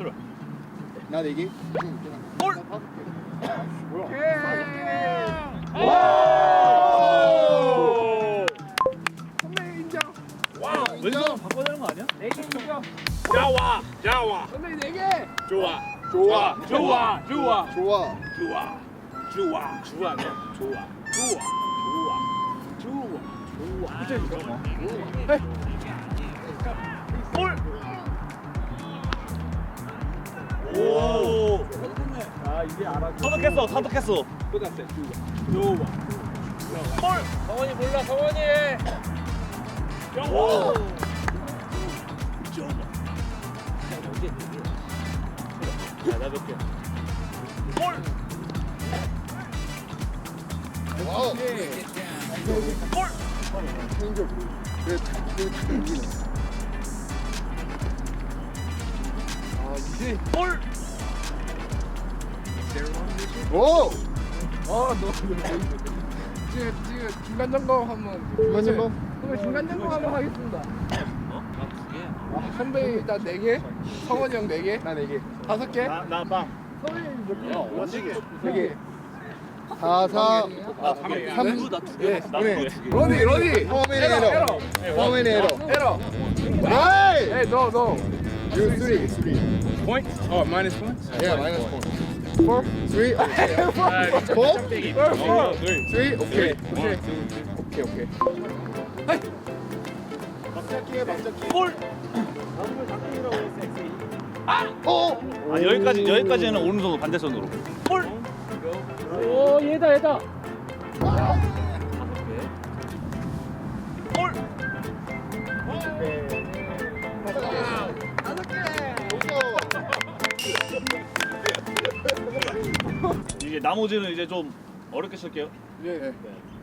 출발. 나 내기. 선배 인정. 와, 왼손 바꿔야 되는 거 아니야? 네개 인정. 야와, 야와. 선배 네 개. 좋아, 좋아. 좋아, 좋아, 좋아. 좋아, 좋아, 좋아, 좋아, 좋아, 좋아, 좋아, 좋아. 아 이제 알아. 터득했어, 터득했어. 끝났어. 좋아. 볼. 성원이 몰라 성원이. 오. 야, 나몇 개? 볼. 와우. 볼. 체인지업. 그래, 그 지금 이기네. 아, 이제. 볼. 오! 어 너. 지금 지금 중간 점검 한번. 중간 점검? 선배 중간 점검 한번 하겠습니다. 아, 선배 일단 네 개. 성원이 형 네 개. 나 내기. 다섯 개. 나, 나 빵. 선배 몇 개? 어, 원칙에. 네 개. 4, 4. 나 3개. 3. 나두 개. 나두 네. 개. 로니 로니. 포메인 에러. 에러. 포메인 에러. 나이! 에이 너 너. You three. Three. Points? Oh, minus points? Yeah, minus one. Four, three, okay. Four, 어, three, okay. 오케이. 오케이, 오케이. 볼. 어! 아 여기까지 여기까지는 오른손으로 반대손으로. 볼. 오 얘다 얘다. 볼. 이제 나머지는 이제 좀 어렵게 칠게요. 네.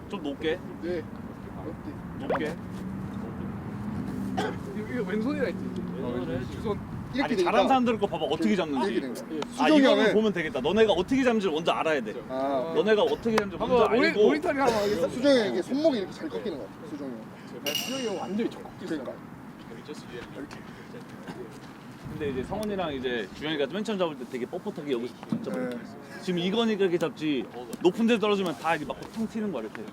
좀 높게, 네. 높게. 이거, 이거 왼손이라 했지. 두손. 이렇게 아니 되니까 잘하는 사람들 거 봐봐 어떻게 이렇게 잡는지. 거야. 아 수정이 이거는 형은 보면 되겠다. 너네가 어떻게 잡는지 먼저 알아야 돼. 아, 너네가 어떻게 잡는지 먼저 한번 모니, 알고. 모니터링 한번 하겠어. 수정이 형이 손목이 이렇게 잘 꺾이는 거야. 수정이 형. 형 완전히 적극 그러니까. 근데 이제 성원이랑 이제 주영이가 맨 처음 잡을 때 되게 뻣뻣하게 여기서 탁 잡아. 네. 지금 이건이가 이렇게 잡지 높은 데 떨어지면 다 이게 막팡 튀는 거야 이렇게.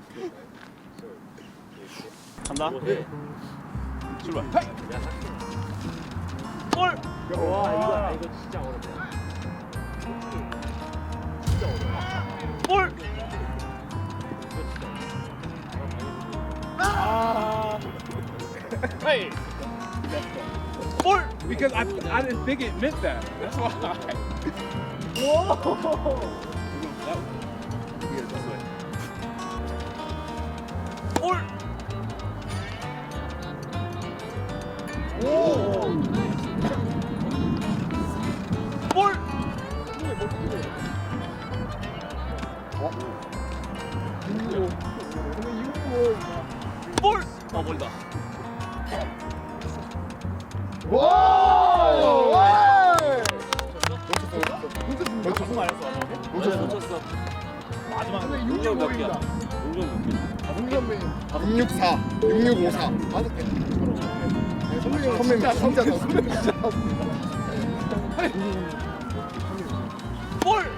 간다. 출발. 볼. 와 이거 이거 진짜 어렵다. 볼. 아. 헤이. 볼. Because I, I didn't think it meant that. That's why. 볼. 볼. 볼. 어 멀다. 와! 와! 무슨 말했어? 놓쳤어. 놓쳤어. 마지막 근데 용접 몇 개야? 665 용접 몇 개? 홍선배. 664, 6654. 맞았대. 선배 형 선배님 진짜 선배 더. 볼.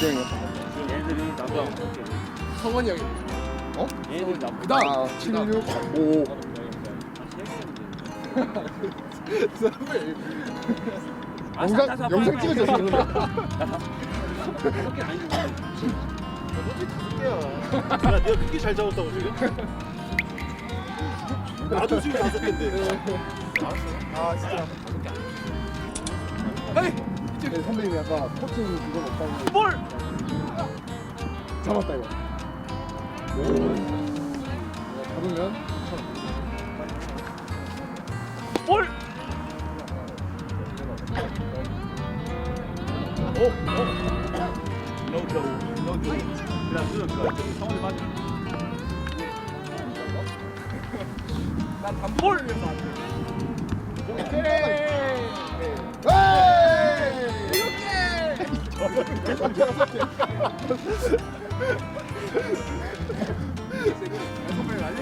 형. 지금 얘들이 나랑 성원이 형이. 어? 얘들이 나. 그다음. 아, 7, 6, 5. 선배. 영상, 영상 찍어줬어. 야, 내가 크게 잘 잡았다고 지금? 나도 지금 다섯 개인데. 아, 진짜. 헤이. 네, 선배님이 아까 코칭 그건 없다고 볼. 잡았다 이거. 잡으면 볼. 오, 오. No joke, no joke. 그냥 그 저기 성원이 맞아. 난 단볼을 위해서 안 돼.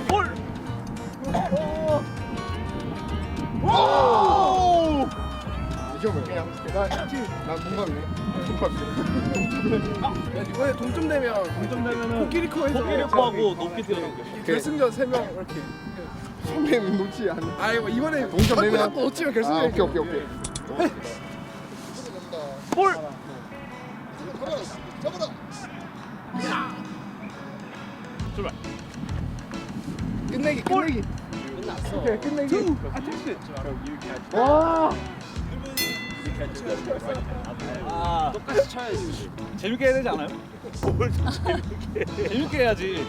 볼! 그냥 난. 야, 이번에 동점 되면 동점 되면은 코끼리코에서 코끼리코하고 높게 뛰어는 거. 결승전 3명 이렇게 선배는 놓지 않는. 아 이거 이번에 동점 되면- 자꾸 놓치면 아 결승전 오케이 오케이 오케이. 출발. 끝내기 끝내기 끝났어 오케이 끝내기 와. 아, 똑같이 쳐야지. 재밌게 해야 되지 않아요? 뭘 재밌게. 재밌게 해야지.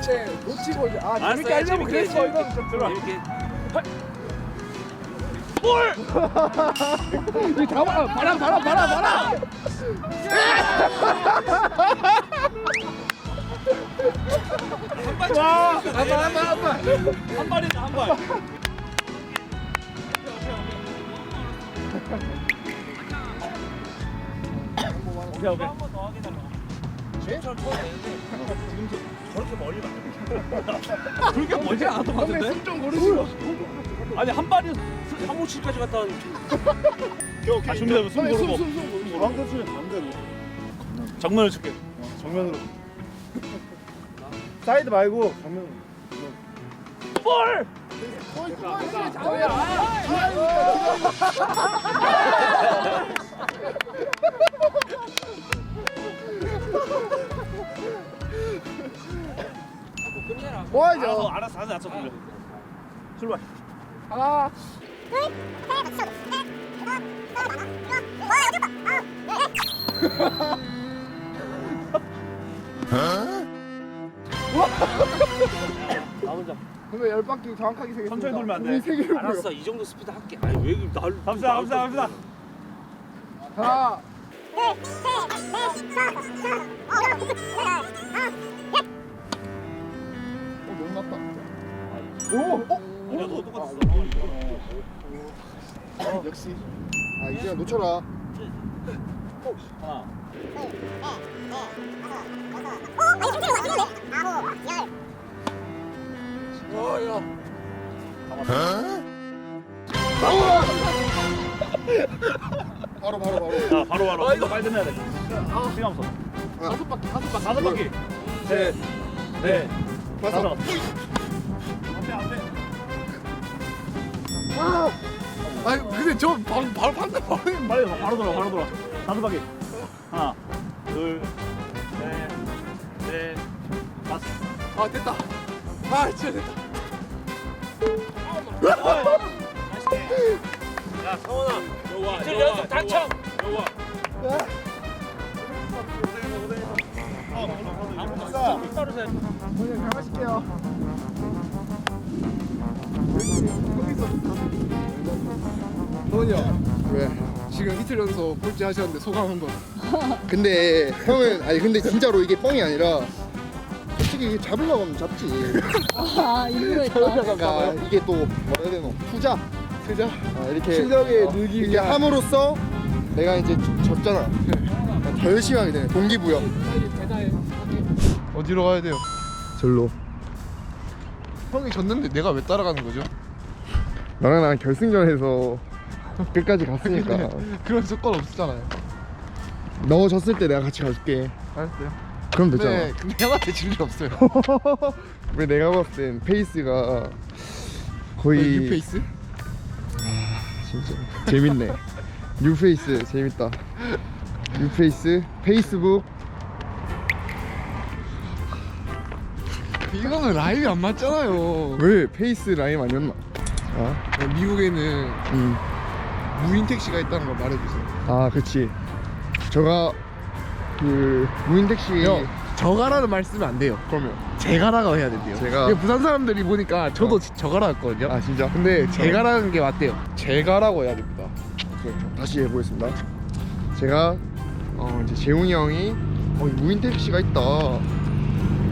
이제 놓치고 이제 아 알았어, 재밌게 하려고 재밌게 그랬어 해야지. 이거 들어와. 볼! 이 잡아 바람 바람 바람 바람 와! 한발 한발 한발 한 발이다, 한 발. 오케이, 오케이. 저렇게 멀리 가. 그렇게 멀지 않았던 것 같은데? 숨좀 고르시고 아니 한 발이 3호치까지 갔다 왔는데 아 준비되면 숨 선배 고르고 숨숨숨 방대 수는 반대로. 정면을 칠게 정면으로. 사이드 말고 정면. 볼! 뭐하죠? 알아서 알아서 알아서 알아서 돌려 출발 아나 혼자 선배 열 바퀴 정확하게 세겠습니다 천천히 돌면 안 돼. 우리 세 개를 알았어 이 정도 스피드 할게. 아니 왜날 갑시다 갑시다 갑시다 자. 어 어, 역시. 아 이제 놓쳐라. 하나 어 야 바로 바로 바로. 자 바로 바로 이거 빨리 끝내야 돼 시간 없어 다섯 바퀴 다섯 바퀴 다섯 바퀴 넷넷 맞아. 다섯 아니 근데 저 바로 바로 방금 바로 빨리 가, 바로 돌아 바로 돌아 다섯 바퀴 하나 둘셋넷 다섯 아 됐다 아 진짜 됐다 야 성원아 여와 이틀 연속 당첨 여와 오늘 잘 마실게요 도 형 왜? 지금 이틀 연속 꼴찌 하셨는데 소감 한번 근데 형은 아니 근데 진짜로 이게 뻥이 아니라 솔직히 잡으려고 하면 잡지. 아 이유가 있다. 그러니까 이게 또 뭐라 해야 되노? 투자. 그죠? 아, 이렇게 실력에 어, 늘기 이렇게 위한 함으로써 내가 이제 좀 졌잖아. 더 열심히 하게 되네. 동기부여. 어디로 가야 돼요? 절로. 형이 졌는데 내가 왜 따라가는 거죠? 너랑 나랑 결승전에서 끝까지 갔으니까. 그런 조건 없었잖아요 너 졌을 때 내가 같이 갈게. 알았어요 그럼 됐잖아. 네 근데 형한테 질 일 없어요 왜 내가 봤을 땐 페이스가 거의 뉴페이스? 진짜 재밌네. 뉴페이스 재밌다. 뉴페이스 페이스북 이거는 라임이 안 맞잖아요 왜 페이스 라임 아니었나? 아, 미국에는 음. 무인 택시가 있다는 걸 말해주세요 아, 그치. 제가 그 무인 택시 형 저가라는 말 쓰면 안 돼요 그러면 제가라고 해야 된대요 제가- 이게 부산 사람들이 보니까 저도 어. 지- 저가라 했거든요 아 진짜? 근데 제가라는 게 맞대요 제가라고 해야 됩니다. 그렇죠. 다시 해보겠습니다. 제가 어 이제 재웅이 형이 어 무인 택시가 있다.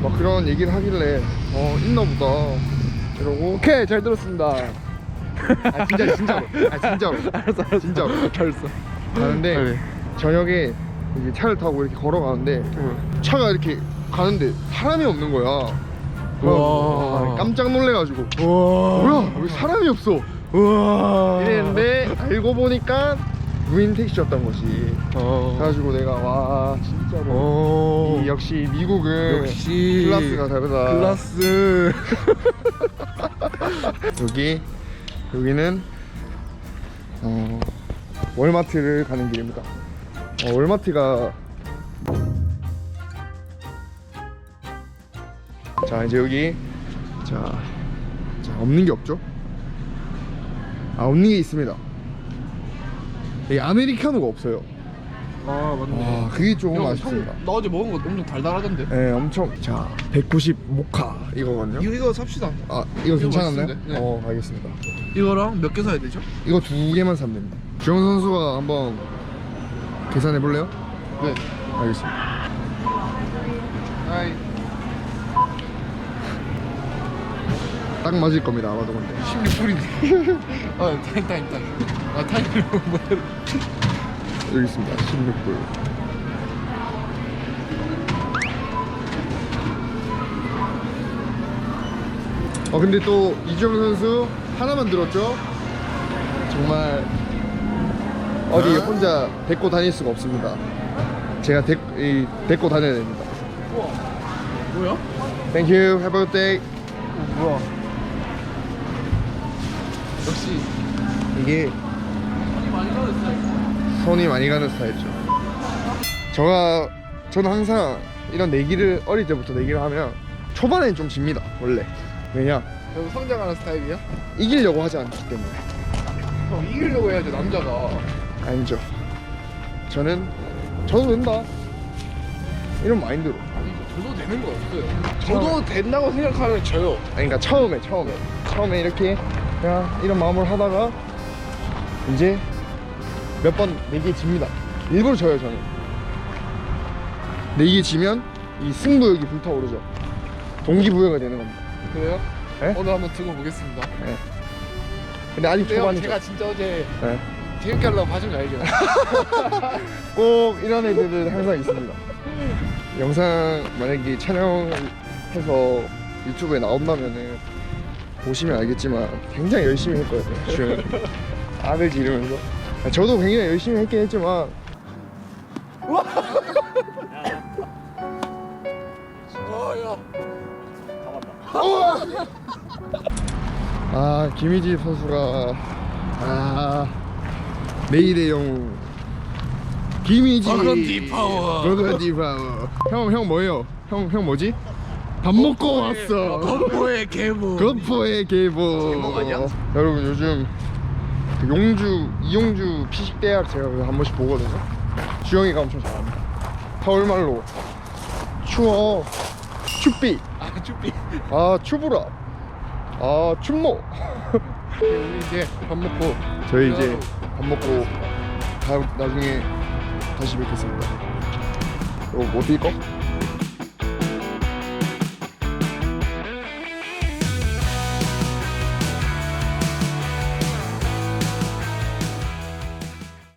막 그런 얘기를 하길래 어 있나 보다. 이러고 오케이 잘 들었습니다 아 진짜 진짜로. 아 진짜로. 알았어 알았어 진짜로. 알았어 가는데 네. 저녁에 이제 차를 타고 이렇게 걸어가는데 차가 이렇게 가는데 사람이 없는 거야. 우와. 아, 깜짝 놀래가지고 뭐야 왜 사람이 없어? 이랬는데 알고 보니까 무인 택시였던 것이. 그래가지고 내가 와 진짜로 이 역시 미국은 역시 클라스가 다르다. 클라스. 여기 여기는 어, 월마트를 가는 길입니다. 어, 월마트가 자 이제 여기 자, 자 없는 게 없죠? 아 없는 게 있습니다. 여기 아메리카노가 없어요. 아 맞네. 아 그게 조금 형, 아쉽습니다. 형, 나 어제 먹은 거 엄청 달달하던데. 네, 엄청 자190 모카 이거거든요. 이거 이거 삽시다. 아 이거 괜찮았나요? 맛있는데? 네. 어 알겠습니다. 이거랑 몇 개 사야 되죠? 이거 두 개만 사면 됩니다. 주영 선수가 한번 계산해 볼래요? 네. 알겠습니다. 아이 딱 맞을 겁니다. 아마도 근데. 16불인데. 아 타임 타임 타임. 아 타임을 뭐 여기 있습니다. 16불. 어 근데 또 이주영 선수 하나만 들었죠? 정말 어디 혼자 데리고 다닐 수가 없습니다. 제가 데, 이, 데리고 다녀야 됩니다. 뭐야? Thank you. Have a good day. 뭐야? 역시 이게 많이 가졌어. 손이 많이 가는 스타일이죠. 저가 저는 항상 이런 내기를 어릴 때부터 내기를 하면 초반에는 좀 집니다. 원래 왜냐 형 성장하는 스타일이야? 이기려고 하지 않기 때문에 형 이기려고 해야지 남자가. 아니죠. 저는 저도 된다 이런 마인드로. 아니죠. 저도 되는 거 없어요. 저도 된다고 생각하면 져요. 아니 그러니까 처음에 처음에 처음에 이렇게 그냥 이런 마음으로 하다가 이제 몇 번 내기에 집니다. 일부러 져요 저는. 내기에 지면 이 승부욕이 불타오르죠. 동기부여가 되는 겁니다. 그래요? 네? 오늘 한번 두고 보겠습니다. 근데 아직 근데 형 초반이죠. 제가 진짜 어제 네. 재밌게 하려고 봐준 거 알죠? 꼭 이런 애들은 항상 있습니다. 영상 만약에 촬영해서 유튜브에 나온다면은 보시면 알겠지만 굉장히 열심히 했거든요. 주영이 아들 지르면서 저도 굉장히 열심히 했긴 했지만 아 김희지 선수가 아 내일의 영웅 김희지 버건디 파워. 버건디 파워 형 형 뭐예요? 형 형 뭐지? 밥 먹고 왔어 건포의 계보 제목 아니야? 여러분 요즘 그 용주 이용주 피식 대학 제가 한 번씩 보거든요 주영이가 엄청 잘합니다 서울말로 추워 춥비 아 쭈삐. 아 추부라 아 우리 이제 밥 먹고. 저희 이제 밥 먹고 다음 나중에 다시 뵙겠습니다 이거 뭐 드릴까?